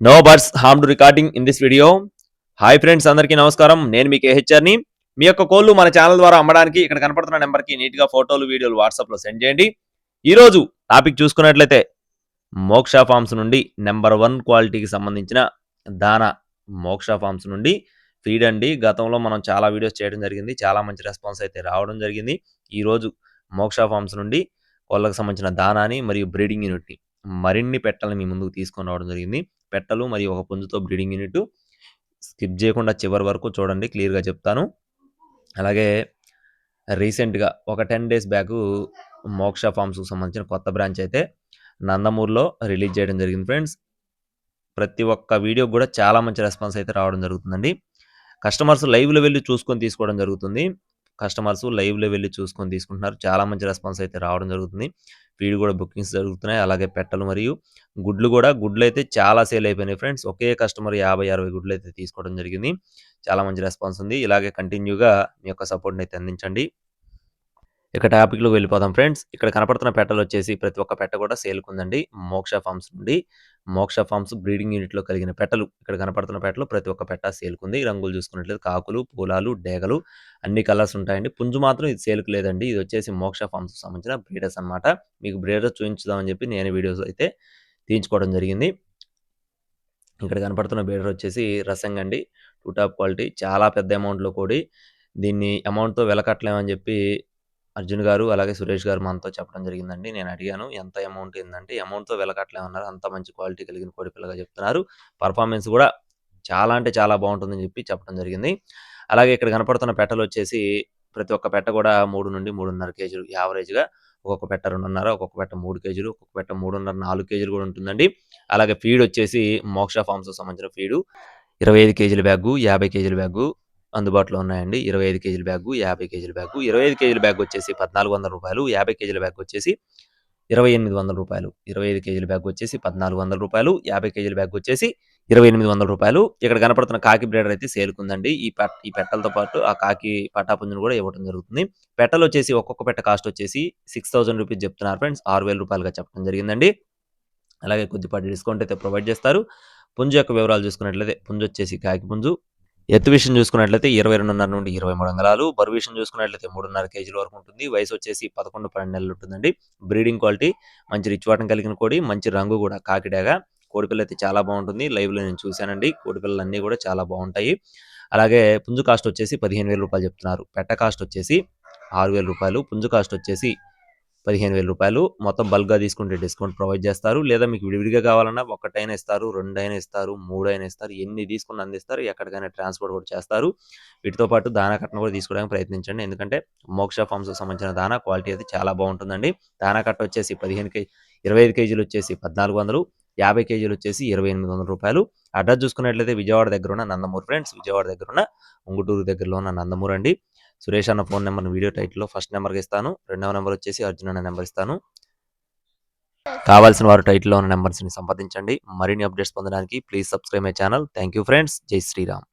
No birds harm to recording in this video hi friends అందరికీ నమస్కారం. నేను మీ కేహెచ్ఆర్ని మీ యొక్క కోళ్ళు మన ఛానల్ ద్వారా అమ్మడానికి ఇక్కడ కనపడుతున్న నెంబర్కి నీట్గా ఫోటోలు వీడియోలు వాట్సాప్లో సెండ్ చేయండి. ఈరోజు టాపిక్ చూసుకున్నట్లయితే మోక్ష ఫార్మ్స్ నుండి నెంబర్ వన్ క్వాలిటీకి సంబంధించిన దానా మోక్ష ఫార్మ్స్ నుండి ఫీడ్ అండి. గతంలో మనం చాలా వీడియోస్ చేయడం జరిగింది. చాలా మంచి రెస్పాన్స్ అయితే రావడం జరిగింది. ఈరోజు మోక్ష ఫార్మ్స్ నుండి కోళ్ళకు సంబంధించిన దానాని మరియు బ్రీడింగ్ యూనిట్ని మరిన్ని పెట్టలను మీ ముందుకు తీసుకొని రావడం జరిగింది. పెట్టలు మరియు ఒక పుంజుతో బ్రీడింగ్ యూనిట్ స్కిప్ చేయకుండా చివరి వరకు చూడండి క్లియర్గా చెప్తాను. అలాగే రీసెంట్గా ఒక టెన్ డేస్ బ్యాక్ మోక్ష ఫార్మ్స్కి సంబంధించిన కొత్త బ్రాంచ్ అయితే నందమూరులో రిలీజ్ చేయడం జరిగింది ఫ్రెండ్స్. ప్రతి ఒక్క వీడియో కూడా చాలా మంచి రెస్పాన్స్ అయితే రావడం జరుగుతుందండి. కస్టమర్స్ లైవ్లో వెళ్ళి చూసుకొని తీసుకోవడం జరుగుతుంది. కస్టమర్స్ లైవ్లో వెళ్ళి చూసుకొని తీసుకుంటున్నారు. చాలా మంచి రెస్పాన్స్ అయితే రావడం జరుగుతుంది. ఫీడ్ కూడా బుకింగ్స్ జరుగుతున్నాయి. అలాగే పెట్టలు మరియు గుడ్లు కూడా గుడ్లు అయితే చాలా సేల్ అయిపోయినాయి ఫ్రెండ్స్. ఒకే కస్టమర్ యాభై అరవై గుడ్లు అయితే తీసుకోవడం జరిగింది. చాలా మంచి రెస్పాన్స్ ఉంది. ఇలాగే కంటిన్యూగా మీ యొక్క సపోర్ట్ని అయితే అందించండి. ఇక టాపిక్లోకి వెళ్ళిపోదాం ఫ్రెండ్స్. ఇక్కడ కనపడుతున్న పెట్టలు వచ్చేసి ప్రతి ఒక్క పెట్ట కూడా సేల్కి ఉందండి. మోక్ష ఫార్మ్స్ నుండి మోక్ష ఫార్మ్స్ బ్రీడింగ్ యూనిట్లో కలిగిన పెట్టలు. ఇక్కడ కనపడుతున్న పెట్టలు ప్రతి ఒక్క పెట్ట సేల్కుంది. రంగులు చూసుకున్నట్లయితే కాకులు పూలాలు డేగలు అన్ని కలర్స్ ఉంటాయండి. పుంజు మాత్రం ఇది సేల్కు లేదండి. ఇది వచ్చేసి మోక్ష ఫార్మ్స్ సంబంధించిన బ్రీడర్స్ అనమాట మీకు బ్రీడర్స్ చూపించుదామని చెప్పి నేను వీడియోస్ అయితే తీయించుకోవడం జరిగింది. ఇక్కడ కనపడుతున్న బ్రీడర్ వచ్చేసి రసంగ్ అండి. Too top quality. చాలా పెద్ద అమౌంట్లో కూడి దీన్ని అమౌంట్తో వెలకట్టలేమని చెప్పి అర్జున్ గారు అలాగే సురేష్ గారు మనతో చెప్పడం జరిగిందండి. నేను అడిగాను ఎంత అమౌంట్ ఏంటంటే అమౌంట్తో వెలకట్లేమన్నారు అంత మంచి క్వాలిటీ కలిగిన కోడి పిల్లగా చెప్తున్నారు. పర్ఫార్మెన్స్ కూడా చాలా అంటే చాలా బాగుంటుందని చెప్పి చెప్పడం జరిగింది. అలాగే ఇక్కడ కనపడుతున్న పెట్టలు వచ్చేసి ప్రతి ఒక్క పెట్ట కూడా మూడు నుండి మూడున్నర కేజీలు యావరేజ్గా. ఒక్కొక్క పెట్ట రెండున్నర ఒక్కొక్క పెట్ట మూడు కేజీలు ఒక్కొక్క పెట్ట మూడున్నర నాలుగు కేజీలు కూడా ఉంటుందండి. అలాగే ఫీడ్ వచ్చేసి మోక్ష ఫార్మ్స్ సంబంధించిన ఫీడు. ఇరవై ఐదు కేజీల బ్యాగు యాభై కేజీల బ్యాగు అందుబాటులో ఉన్నాయండి. ఇరవై ఐదు కేజీల బ్యాగు యాభై కేజీల బ్యాగు. ఇరవై ఐదు కేజీల బ్యాగ్ వచ్చేసి పద్నాలుగు వందల రూపాయలు యాభై కేజీల బ్యాగ్ వచ్చేసి ఇరవై ఎనిమిది వందల రూపాయలు. ఇరవై ఐదు కేజీల బ్యాగ్ వచ్చేసి పద్నాలుగు వందల రూపాయలు యాభై కేజీల బ్యాగ్ వచ్చేసి ఇరవై ఎనిమిది వందల రూపాయలు. ఇక్కడ కనపడుతున్న కాకి బ్రేడర్ అయితే సేలుకుందండి. ఈ పెట్ ఈ పెట్టలతో పాటు ఆ కాకి పట్టాపుంజును కూడా ఇవ్వడం జరుగుతుంది. పెట్టలు వచ్చేసి ఒక్కొక్క పెట్ట కాస్ట్ వచ్చేసి సిక్స్ థౌసండ్ రూపీస్ చెప్తున్నారు ఫ్రెండ్స్. ఆరు వేల రూపాయలుగా చెప్పడం జరిగిందండి. అలాగే కొద్దిపాటి డిస్కౌంట్ అయితే ప్రొవైడ్ చేస్తారు. పుంజు యొక్క వివరాలు చూసుకున్నట్లయితే పుంజు వచ్చేసి కాకి పుంజు ఎత్తు విషయం చూసుకున్నట్లయితే ఇరవై రెండున్నర నుండి ఇరవై మూడు అంగళాలు బరువు విషయం చూసుకున్నట్లయితే మూడున్నర కేజీల వరకు ఉంటుంది. వయసు వచ్చేసి పదకొండు పన్నెండు నెలలు ఉంటుందండి. బ్రీడింగ్ క్వాలిటీ మంచి రిచ్వాటం కలిగిన కోడి మంచి రంగు కూడా కాకిడాగా. కోడిపిల్ల అయితే చాలా బాగుంటుంది. లైవ్లో నేను చూశానండి. కోడిపిల్లలు అన్నీ కూడా చాలా బాగుంటాయి. అలాగే పుంజు కాస్ట్ వచ్చేసి పదిహేను వేల రూపాయలు చెప్తున్నారు. పెట్ట కాస్ట్ వచ్చేసి ఆరు వేల రూపాయలు. పుంజు కాస్ట్ వచ్చేసి పదిహేను వేల రూపాయలు మొత్తం బల్క్గా తీసుకుంటే డిస్కౌంట్ ప్రొవైడ్ చేస్తారు. లేదా మీకు విడివిడిగా కావాలన్నా ఒకటైనా ఇస్తారు రెండైనా ఇస్తారు మూడైనా ఇస్తారు ఎన్ని తీసుకుని అందిస్తారు ఎక్కడికైనా ట్రాన్స్పోర్ట్ కూడా చేస్తారు. వీటితో పాటు దానా కట్టను కూడా తీసుకోవడానికి ప్రయత్నించండి. ఎందుకంటే మోక్ష ఫామ్స్కి సంబంధించిన దానా క్వాలిటీ అయితే చాలా బాగుంటుందండి. దానా కట్ట వచ్చేసి పదిహేను కేజీ ఇరవై ఐదు కేజీలు వచ్చేసి పద్నాలుగు వందలు యాభై కేజీలు వచ్చేసి ఇరవై ఎనిమిది వందల రూపాయలు. అడ్రస్ చూసుకున్నట్లయితే విజయవాడ దగ్గర ఉన్న నందమూరు ఫ్రెండ్స్ విజయవాడ దగ్గర ఉన్న ఉంగుటూరు దగ్గరలో ఉన్న నందమూరు అండి. సురేష్ అన్న ఫోన్ నెంబర్ వీడియో టైటిల్లో ఫస్ట్ నెంబర్కి ఇస్తాను. రెండవ నెంబర్ వచ్చేసి అర్జున్ అన్న నెంబర్ ఇస్తాను. కావాల్సిన వారు టైటిల్లో ఉన్న నెంబర్స్ని సంప్రదించండి. మరిన్ని అప్డేట్స్ పొందడానికి please subscribe my channel. Thank you friends. జై శ్రీరామ్.